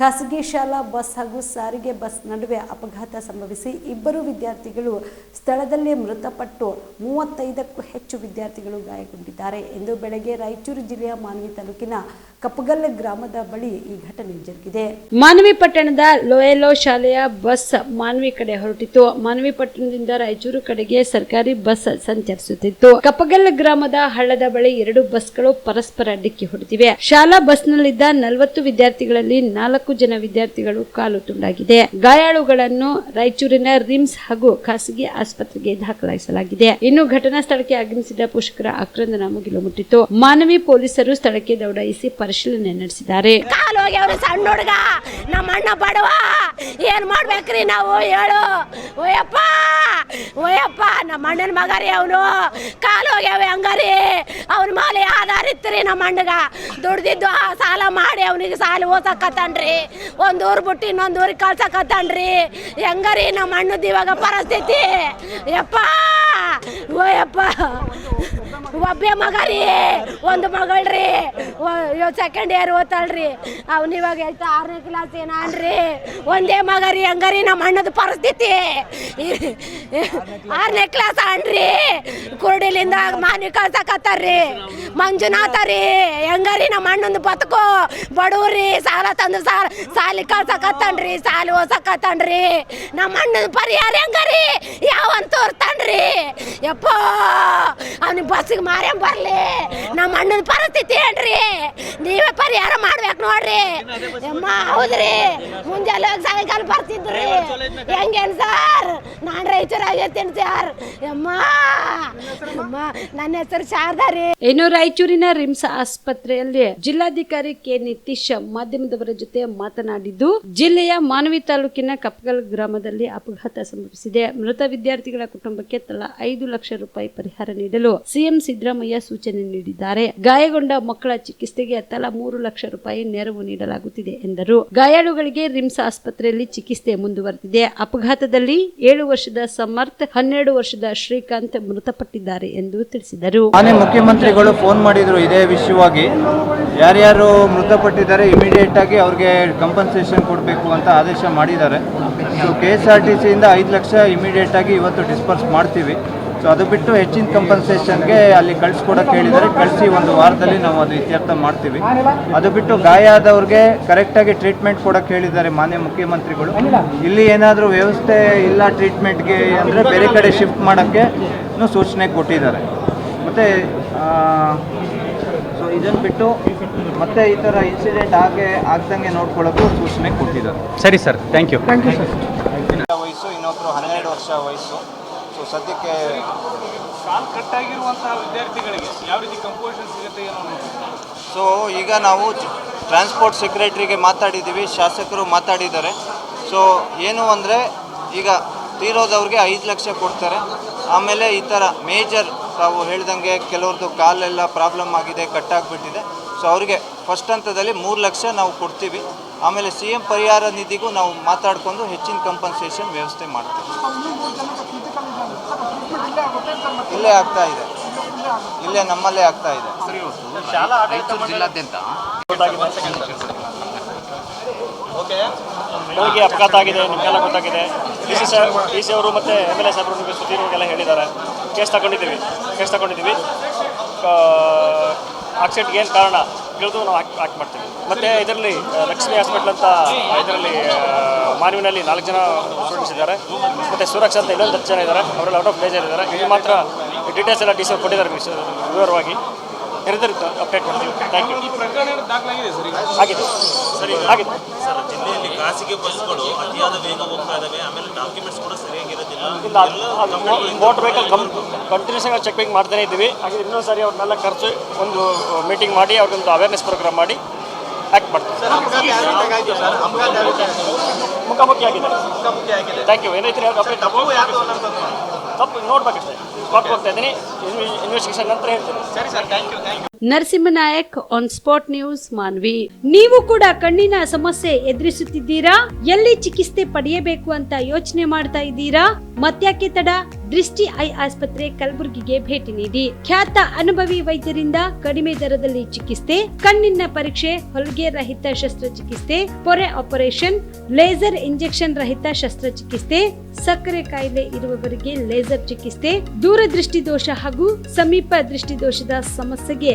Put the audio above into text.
ಖಾಸಗಿ ಶಾಲಾ ಬಸ್ ಹಾಗೂ ಸಾರಿಗೆ ಬಸ್ ನಡುವೆ ಅಪಘಾತ ಸಂಭವಿಸಿ ಇಬ್ಬರು ವಿದ್ಯಾರ್ಥಿಗಳು ಸ್ಥಳದಲ್ಲೇ ಮೃತಪಟ್ಟು ಮೂವತ್ತೈದಕ್ಕೂ ಹೆಚ್ಚು ವಿದ್ಯಾರ್ಥಿಗಳು ಗಾಯಗೊಂಡಿದ್ದಾರೆ. ಎಂದು ಬೆಳಗ್ಗೆ ರಾಯಚೂರು ಜಿಲ್ಲೆಯ ಮಾನ್ವಿ ತಾಲೂಕಿನ ಕಪ್ಪಗಲ್ ಗ್ರಾಮದ ಬಳಿ ಈ ಘಟನೆ ಜರುಗಿದೆ. ಮಾನವಿ ಪಟ್ಟಣದ ಲೋಯಲೋ ಶಾಲೆಯ ಬಸ್ ಮಾನವಿ ಕಡೆ ಹೊರಟಿತ್ತು. ಮಾನವಿ ಪಟ್ಟಣದಿಂದ ರಾಯಚೂರು ಕಡೆಗೆ ಸರ್ಕಾರಿ ಬಸ್ ಸಂಚರಿಸುತ್ತಿತ್ತು. ಕಪ್ಪಗಲ್ಲ ಗ್ರಾಮದ ಹಳ್ಳದ ಬಳಿ ಎರಡು ಬಸ್ಗಳು ಪರಸ್ಪರ ಡಿಕ್ಕಿ ಹೊಡೆದಿವೆ. ಶಾಲಾ ಬಸ್ನಲ್ಲಿದ್ದ ನಲವತ್ತು ವಿದ್ಯಾರ್ಥಿಗಳಲ್ಲಿ ನಾಲ್ಕು ಜನ ವಿದ್ಯಾರ್ಥಿಗಳು ಕಾಲು ತುಂಡಾಗಿದೆ. ಗಾಯಾಳುಗಳನ್ನು ರಾಯಚೂರಿನ ರಿಮ್ಸ್ ಹಾಗೂ ಖಾಸಗಿ ಆಸ್ಪತ್ರೆಗೆ ದಾಖಲಿಸಲಾಗಿದೆ. ಇನ್ನು ಘಟನಾ ಸ್ಥಳಕ್ಕೆ ಆಗಮಿಸಿದ ಪೋಷಕರ ಆಕ್ರಂದನ ಮುಗಿಲು ಮುಟ್ಟಿತು ಮಾನವಿ ಪೊಲೀಸರು ಸ್ಥಳಕ್ಕೆ ದೌಡಾಯಿಸಿ ಪರಿಶೀಲನೆ ನಡೆಸಿದ್ದಾರೆ. ಕಾಲು ಹೋಗ್ಯಾವ್ರಿ ಸಣ್ಣ ಹುಡುಗ, ನಮ್ಮ ಅಣ್ಣ ಬಡವ, ಏನ್ ಮಾಡ್ಬೇಕ್ರಿ ನಾವು ಹೇಳು. ಓಯಪ್ಪ ಓಯಪ್ಪ, ನಮ್ಮ ಅಣ್ಣನ ಮಗ ರೀ ಅವನು. ಕಾಲು ಹೋಗ್ಯಾವ ಹಂಗಾರಿ. ಅವ್ನ ಮಾಲೆ ಆಧಾರ ಇತ್ರಿ ನಮ್ಮ ಅಣ್ಣಗ. ದುಡ್ದಿದ್ದು ಆ ಸಾಲ ಮಾಡಿ ಅವನಿಗೆ ಸಾಲ ಓದಕತ್ತಾನ್ರಿ ಒಂದು ಊರು ಬಿಟ್ಟು ಇನ್ನೊಂದು ಊರಿಗೆ ಕಳ್ಸಕತ್ತಾನ್ರಿ. ಹೆಂಗಾರಿ ನಮ್ಮ ಅಣ್ಣದ ಇವಾಗ ಪರಿಸ್ಥಿತಿ? ಯಪ್ಪ, ಓಯಪ್ಪ. ಒಬ್ಬೇ ಮಗ ರೀ ಒಂದು ಮಗಳ್ರಿ. Second year ಓದ್ತಾಳ್ರಿ. ಅವ್ನು ಇವಾಗ ಎಷ್ಟು ಆರನೇ ಕ್ಲಾಸ್ ಏನಾನ್ರಿ ಒಂದೇ ಮಗ ರೀ ಹಂಗಾರಿ ನಮ್ಮ ಅಣ್ಣದ ಪರಿಸ್ಥಿತಿ. ಆರನೇ ಕ್ಲಾಸ್ ಅನ್ರಿ ಕುರುಡಿಲಿಂದ ಮಾನಿ ಕಳ್ಸಕತ್ತಾರ್ರಿ ಮಂಜುನಾಥ ರೀ ಹೆಂಗರಿ ನಮ್ಮ ಅಣ್ಣಂದು ಬದುಕು. ಬಡವ್ರಿ ಸಾಲ ತಂದು ಸಾಲ, ಸಾಲಿ ಕಳ್ಸಕತ್ತಾನ್ರಿ ಸಾಲಿ ಓಸಕತ್ತಾನ್ರಿ ನಮ್ಮ ಅಣ್ಣನ ಪರಿಹಾರ ಹೆಂಗರಿ? ಯಾವನ್ ತೋರ್ತಾನ್ರಿ ಯಪ್ಪ, ಅವ್ನಿಗೆ ಬಸ್ಸಿಗೆ ಮಾರ್ಯಂ ಬರ್ಲಿ. ನಮ್ಮ ಅಣ್ಣನ ಪರಿಸ್ಥಿತಿ ಏನ್ರಿ? ನೀವೇ ಪರಿಹಾರ ಮಾಡ್ಬೇಕು ನೋಡ್ರಿ. ಅಮ್ಮ ಹೌದ್ರಿ. ಮುಂಜಾನೆ ಹೋಗಿ ಸಾಯಂಕಾಲ ಬರ್ತಿದ್ರಿ. ಹೆಂಗೇನ್ ಸರ್? ನಾನು ರೈತರಾಗಿರ್ತೀನಿ ಸರ್. ಅಮ್ಮ ನನ್ನ ಹೆಸರು ಶಾರದಾ ಇನ್ನು ರಾಯಚೂರಿನ ರಿಮ್ಸ್ ಆಸ್ಪತ್ರೆಯಲ್ಲಿ ಜಿಲ್ಲಾಧಿಕಾರಿ ಕೆ ನಿತೀಶ್ ಮಾಧ್ಯಮದವರ ಜೊತೆ ಮಾತನಾಡಿದ್ದು, ಜಿಲ್ಲೆಯ ಮಾನವಿ ತಾಲೂಕಿನ ಕಪ್ಗಲ್ ಗ್ರಾಮದಲ್ಲಿ ಅಪಘಾತ ಸಂಭವಿಸಿದೆ. ಮೃತ ವಿದ್ಯಾರ್ಥಿಗಳ ಕುಟುಂಬಕ್ಕೆ ತಲಾ ಐದು ಲಕ್ಷ ರೂಪಾಯಿ ಪರಿಹಾರ ನೀಡಲು ಸಿಎಂ ಸಿದ್ದರಾಮಯ್ಯ ಸೂಚನೆ ನೀಡಿದ್ದಾರೆ. ಗಾಯಗೊಂಡ ಮಕ್ಕಳ ಚಿಕಿತ್ಸೆಗೆ ತಲಾ ಮೂರು ಲಕ್ಷ ರೂಪಾಯಿ ನೆರವು ನೀಡಲಾಗುತ್ತಿದೆ ಎಂದರು. ಗಾಯಾಳುಗಳಿಗೆ ರಿಮ್ಸ್ ಆಸ್ಪತ್ರೆಯಲ್ಲಿ ಚಿಕಿತ್ಸೆ ಮುಂದುವರೆದಿದೆ. ಅಪಘಾತದಲ್ಲಿ ಏಳು ವರ್ಷದ ಸಮರ್ಥ್, ಹನ್ನೆರಡು ವರ್ಷದ ಶ್ರೀಕಾಂತ್ ಮೃತಪಟ್ಟಿದ್ದಾರೆ. ಎಂದು ತಿಳಿಸಿದರು. ಮಾನ್ಯ ಮುಖ್ಯಮಂತ್ರಿಗಳು ಫೋನ್ ಮಾಡಿದ್ರು ಇದೇ ವಿಷಯವಾಗಿ. ಯಾರ್ಯಾರು ಮೃತಪಟ್ಟಿದ್ದಾರೆ ಇಮಿಡಿಯೇಟ್ ಆಗಿ ಅವ್ರಿಗೆ ಕಂಪನ್ಸೇಷನ್ ಕೊಡಬೇಕು ಅಂತ ಆದೇಶ ಮಾಡಿದ್ದಾರೆ. So K S R T ಸಿಯಿಂದ ಐದು ಲಕ್ಷ ಇಮಿಡಿಯೇಟ್ ಆಗಿ ಇವತ್ತು ಡಿಸ್ಪರ್ಸ್ ಮಾಡ್ತೀವಿ. ಸೊ ಅದು ಬಿಟ್ಟು ಹೆಚ್ಚಿನ ಕಂಪನ್ಸೇಷನ್ಗೆ ಅಲ್ಲಿ ಕಳಿಸ್ಕೊಡಕ್ಕೆ ಹೇಳಿದರೆ ಕಳಿಸಿ ಒಂದು ವಾರದಲ್ಲಿ ನಾವು ಅದು ಇತ್ಯರ್ಥ ಮಾಡ್ತೀವಿ. ಅದು ಬಿಟ್ಟು ಗಾಯ ಆದವ್ರಿಗೆ ಕರೆಕ್ಟಾಗಿ ಟ್ರೀಟ್ಮೆಂಟ್ ಕೊಡಕ್ಕೆ ಹೇಳಿದ್ದಾರೆ ಮಾನ್ಯ ಮುಖ್ಯಮಂತ್ರಿಗಳು. ಇಲ್ಲಿ ಏನಾದರೂ ವ್ಯವಸ್ಥೆ ಇಲ್ಲ ಟ್ರೀಟ್ಮೆಂಟ್ಗೆ ಅಂದರೆ ಬೇರೆ ಕಡೆ ಶಿಫ್ಟ್ ಮಾಡೋಕ್ಕೆ ಸೂಚನೆ ಕೊಟ್ಟಿದ್ದಾರೆ. ಮತ್ತು ಸೊ ಇದನ್ನು ಬಿಟ್ಟು ಮತ್ತೆ ಈ ಥರ ಇನ್ಸಿಡೆಂಟ್ ಹಾಗೆ ಆಗ್ದಂಗೆ ನೋಡ್ಕೊಳ್ಳೋಕ್ಕೂ ಸೂಚನೆ ಕೊಟ್ಟಿದ್ದಾರೆ. ಸರಿ ಸರ್ ಥ್ಯಾಂಕ್ ಯು ವಯಸ್ಸು ಇನ್ನೊಬ್ಬರು ಹನ್ನೆರಡು ವರ್ಷ ವಯಸ್ಸು. ಸೊ ಸದ್ಯಕ್ಕೆ ಕಾಲ್ ಕಟ್ಟಾಗಿರುವಂತಹ ವಿದ್ಯಾರ್ಥಿಗಳಿಗೆ ಯಾವ ರೀತಿ ಕಂಪೋಸಿಷನ್ ಸಿಗುತ್ತೆ ಏನೋ ಸೊ ಈಗ ನಾವು ಟ್ರಾನ್ಸ್ಪೋರ್ಟ್ ಸೆಕ್ರೆಟ್ರಿಗೆ ಮಾತಾಡಿದ್ದೀವಿ ಶಾಸಕರು ಮಾತಾಡಿದ್ದಾರೆ. ಸೊ ಏನು ಅಂದರೆ ಈಗ ತೀರೋದವ್ರಿಗೆ ಐದು ಲಕ್ಷ ಕೊಡ್ತಾರೆ. ಆಮೇಲೆ ಈ ಥರ ಮೇಜರ್ ತಾವು ಹೇಳ್ದಂಗೆ ಕೆಲವ್ರದ್ದು ಕಾಲೆಲ್ಲ ಪ್ರಾಬ್ಲಮ್ ಆಗಿದೆ ಕಟ್ಟಾಗ್ಬಿಟ್ಟಿದೆ ಸೊ ಅವರಿಗೆ ಫಸ್ಟ್ ಹಂತದಲ್ಲಿ ಮೂರು ಲಕ್ಷ ನಾವು ಕೊಡ್ತೀವಿ. ಆಮೇಲೆ ಸಿ ಎಂ ಪರಿಹಾರ ನಿಧಿಗೂ ನಾವು ಮಾತಾಡಿಕೊಂಡು ಹೆಚ್ಚಿನ ಕಂಪನ್ಸೇಷನ್ ವ್ಯವಸ್ಥೆ ಮಾಡ್ತೀವಿ. ಇಲ್ಲೇ ಆಗ್ತಾ ಇದೆ. ಇಲ್ಲೇ ನಮ್ಮಲ್ಲೇ ಆಗ್ತಾ ಇದೆ. ಬೆಳಗ್ಗೆ ಅಪಘಾತ ಆಗಿದೆ ನಿಮಗೆಲ್ಲ ಗೊತ್ತಾಗಿದೆ. ಡಿ ಸಿ ಸಾಹೇಬ್ ಡಿ ಸಿ ಅವರು ಮತ್ತು ಎಂ ಎಲ್ ಎ ಸಾಹೇಬರು ನಿಮಗೆ ಸುದ್ದಿಗಳಿಗೆಲ್ಲ ಹೇಳಿದ್ದಾರೆ. ಕೇಸ್ ತಗೊಂಡಿದ್ದೀವಿ ಕೇಸ್ ತಗೊಂಡಿದ್ದೀವಿ. ಆಕ್ಸಿಡೆಂಟ್ಗೆ ಏನು ಕಾರಣ? ತಿಳಿದು ನಾವು ಆಕ್ಟ್ ಆಕ್ಟ್ ಮಾಡ್ತೀವಿ. ಮತ್ತು ಇದರಲ್ಲಿ ಲಕ್ಷ್ಮಿ ಹಾಸ್ಪಿಟ್ಲ್ ಅಂತ ಇದರಲ್ಲಿ ಮಾನವಿನಲ್ಲಿ ನಾಲ್ಕು ಜನ ಸ್ಟೂಡೆಂಟ್ಸ್ ಇದ್ದಾರೆ. ಮತ್ತು ಸುರಕ್ಷ ಅಂತ ಇನ್ನೊಂದು ಹತ್ತು ಜನ ಇದ್ದಾರೆ. ಅವರೆಲ್ಲ ಔಟ್ ಆಫ್ ಮೇಜರ್ ಇದ್ದಾರೆ. ಇಲ್ಲಿ ಮಾತ್ರ ಡೀಟೇಲ್ಸ್ ಎಲ್ಲ ಡಿ ಸಿ ಕೊಟ್ಟಿದ್ದಾರೆ ಮಿಸ್ಟರ್ ವಿವರವಾಗಿ ನಿರಂತರ ಅಪ್ಡೇಟ್ ಮಾಡ್ತೀವಿ. ಥ್ಯಾಂಕ್ ಯು ಆಗಿದೆ. ಸರಿ ಆಗಿದೆ. ಸರ್ ಜಿಲ್ಲೆಯಲ್ಲಿ ಖಾಸಗಿ ಬಸ್ಗಳು ಅತಿಯಾದ ವೇಗ ಹೋಗ್ತಾ ಇದಾವೆ. ಆಮೇಲೆ ಡಾಕ್ಯುಮೆಂಟ್ಸ್ ಕೂಡ ಸರಿಯಾಗಿರೋದಿಲ್ಲ ಇಲ್ಲ ಮೋಟರ್ ವೆಹಿಕಲ್ ಕಂಟಿನ್ಯೂಸ್ ಆಗಿ ಚೆಕಿಂಗ್ ಮಾಡ್ತಾನೆ ಇದ್ದೀವಿ. ಹಾಗೆ ಇನ್ನೊಂದು ಸಾರಿ ಅವ್ರನ್ನೆಲ್ಲ ಖರ್ಚು ಒಂದು ಮೀಟಿಂಗ್ ಮಾಡಿ ಅವ್ರಿಗೊಂದು ಅವೇರ್ನೆಸ್ ಪ್ರೋಗ್ರಾಮ್ ಮಾಡಿ ಆ್ಯಕ್ಟ್ ಮಾಡ್ತೀವಿ. ಮುಖಾಮುಖಿ ಆಗಿದೆ. ಥ್ಯಾಂಕ್ ಯು ಏನೈತಿ ತಪ್ಪು ನೋಡ್ಬೇಕಷ್ಟೇ. ಕೊಟ್ಟು ಹೋಗ್ತಾ ಇದ್ದೀನಿ. ಇನ್ವೆಸ್ಟಿಗೇಷನ್ ನಂತರ ಹೇಳ್ತೀನಿ. ಸರಿ sir thank you thank you Narasimha Nayak on spot news Manvi. ನೀವು ಕೂಡ ಕಣ್ಣಿನ ಸಮಸ್ಯೆ ಎದುರಿಸುತ್ತಿದ್ದೀರಾ? ಎಲ್ಲಿ ಚಿಕಿತ್ಸೆ ಪಡೆಯಬೇಕು ಅಂತ ಯೋಚನೆ ಮಾಡ್ತಾ ಇದ್ದೀರಾ? ಮತ್ಯಾಕೆ ತಡ? ದೃಷ್ಟಿ ಐ ಆಸ್ಪತ್ರೆ ಕಲಬುರಗಿಗೆ ಭೇಟಿ ನೀಡಿ. ಖ್ಯಾತ ಅನುಭವಿ ವೈದ್ಯರಿಂದ ಕಡಿಮೆ ದರದಲ್ಲಿ ಚಿಕಿತ್ಸೆ, ಕಣ್ಣಿನ ಪರೀಕ್ಷೆ, ಹೊಲಿಗೆ ರಹಿತ ಶಸ್ತ್ರಚಿಕಿತ್ಸೆ, ಪೊರೆ ಆಪರೇಷನ್, ಲೇಸರ್ ಇಂಜೆಕ್ಷನ್ ರಹಿತ ಶಸ್ತ್ರಚಿಕಿತ್ಸೆ, ಸಕ್ಕರೆ ಕಾಯಿಲೆ ಇರುವವರಿಗೆ ಲೇಸರ್ ಚಿಕಿತ್ಸೆ ದೂರದೃಷ್ಟಿ ದೋಷ ಹಾಗೂ ಸಮೀಪ ದೃಷ್ಟಿ ದೋಷದ ಸಮಸ್ಯೆಗೆ